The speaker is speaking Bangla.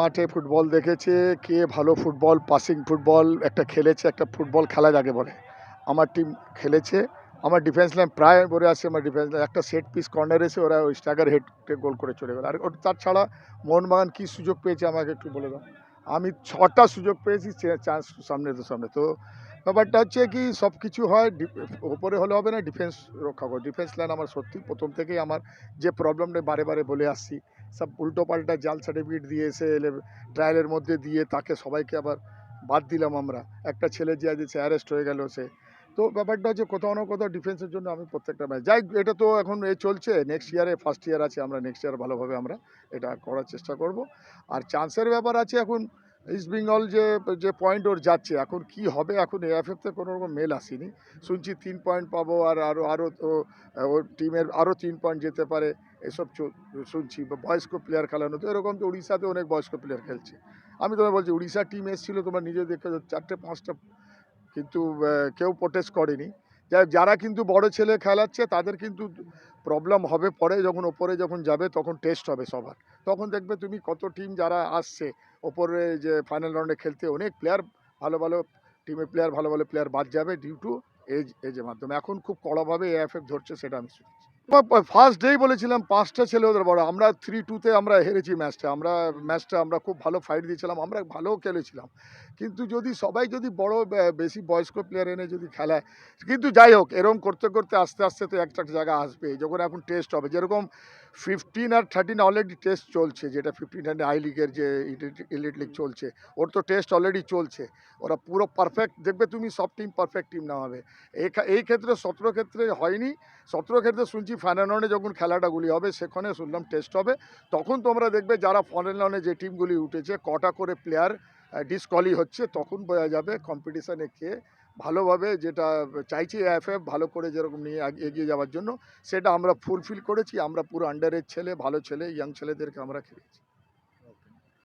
মাঠে ফুটবল দেখেছে, কে ভালো ফুটবল পাসিং ফুটবল, একটা খেলেছে, একটা ফুটবল খেলা যাকে বলে। আমার টিম খেলেছে, আমার ডিফেন্স লাইন প্রায় ভরে আসছে আমার ডিফেন্স লাইন একটা সেট পিস কর্নার এসে ওরা ওই স্ট্যাগার হেডকে গোল করে চলে গেল। আর তার ছাড়া মোহনবাগান কী সুযোগ পেয়েছে আমাকে একটু বলে দাও। আমি ছটা সুযোগ পেয়েছি চান্স সামনে তো সামনে। তো ব্যাপারটা হচ্ছে কি সব কিছু হয় ওপরে হলে হবে না ডিফেন্স রক্ষা করে। ডিফেন্স লাইন আমার সত্যি প্রথম থেকেই আমার যে প্রবলেমটা বারে বারে বলে আসছি। সব উল্টো পাল্টা জাল সার্টিফিকেট দিয়ে এসে এলে ট্রায়ালের মধ্যে দিয়ে তাকে সবাইকে আবার বাদ দিলাম আমরা। একটা ছেলে যে আজ অ্যারেস্ট হয়ে গেল সে। তো ব্যাপারটা হচ্ছে কোথাও না কোথাও ডিফেন্সের জন্য আমি প্রত্যেকটা ম্যাচ যাই এটা তো এখন এ চলছে। নেক্সট ইয়ারে ফার্স্ট ইয়ার আছে আমরা নেক্সট ইয়ার ভালোভাবে আমরা এটা করার চেষ্টা করব। আর চান্সের ব্যাপার আছে এখন ইস্ট বেঙ্গল যে যে পয়েন্ট ওর যাচ্ছে, এখন কি হবে? এখন এএফএফতে কোনো রকম মেল আসেনি। শুনছি তিন পয়েন্ট পাবো আর আরও আরও তো ওর টিমের আরও তিন পয়েন্ট যেতে পারে। এসব শুনছি। বয়স্ক প্লেয়ার খেলানো তো এরকম তো উড়িষ্যাতে অনেক বয়স্ক প্লেয়ার খেলছে। আমি তোমায় বলছি উড়িষ্যা টিম এসেছিল, তোমার নিজে দেখে চারটে, পাঁচটা কিন্তু কেউ প্রোটেস্ট করেনি। যারা কিন্তু বড় ছেলে খেলাচ্ছে, তাদের কিন্তু প্রবলেম হবে পরে, যখন ওপরে যখন যাবে, তখন টেস্ট হবে সবার। তখন দেখবে তুমি কত টিম যারা আসছে, ওপরে যে ফাইনাল রাউন্ডে খেলতে, অনেক প্লেয়ার ভালো ভালো টিমের প্লেয়ার ভালো ভালো প্লেয়ার বাদ যাবে ডিউ টু এজ এজের মাধ্যমে। এখন খুব কড়াভাবে এএফএফ ধরছে, সেটা আমি শুনছি। ফার্স্ট ডেই বলেছিলাম, পাঁচটা ছেলে ওদের বড়। আমরা থ্রি টুতে আমরা হেরেছি ম্যাচটা আমরা ম্যাচটা আমরা খুব ভালো ফাইট দিয়েছিলাম, আমরা ভালো খেলেছিলাম। কিন্তু যদি সবাই যদি বড় বেশি বয়স্ক প্লেয়ার এনে যদি খেলায়, কিন্তু যাই হোক এরকম করতে করতে আস্তে আস্তে তো একটা জায়গা আসবে। যখন এখন টেস্ট হবে, যেরকম ফিফটিন আর থার্টিন অলরেডি টেস্ট চলছে, যেটা ফিফটিন আর আই লিগের যে ইলিট লিগ চলছে, ওর তো টেস্ট অলরেডি চলছে। ওরা পুরো পারফেক্ট দেখবে তুমি সব টিম পারফেক্ট টিম না হবে। এই ক্ষেত্রে সতেরো ক্ষেত্রে হয়নি। সতেরো ক্ষেত্রে শুনছি ফাইনাল রাউন্ডে যখন খেলাটাগুলি হবে, সেখানে শুনলাম টেস্ট হবে। তখন তোমরা দেখবে যারা ফাইনাল যে টিমগুলি উঠেছে, কটা করে প্লেয়ার ডিসকলি হচ্ছে, তখন বোঝা যাবে কম্পিটিশানে কে ভালোভাবে যেটা চাইছি এফ ভালো করে যেরকম নিয়ে এগিয়ে যাওয়ার জন্য, সেটা আমরা ফুলফিল করেছি। আমরা পুরো আন্ডারের ছেলে, ভালো ছেলে ইয়াং ছেলেদেরকে আমরা খেলেছি।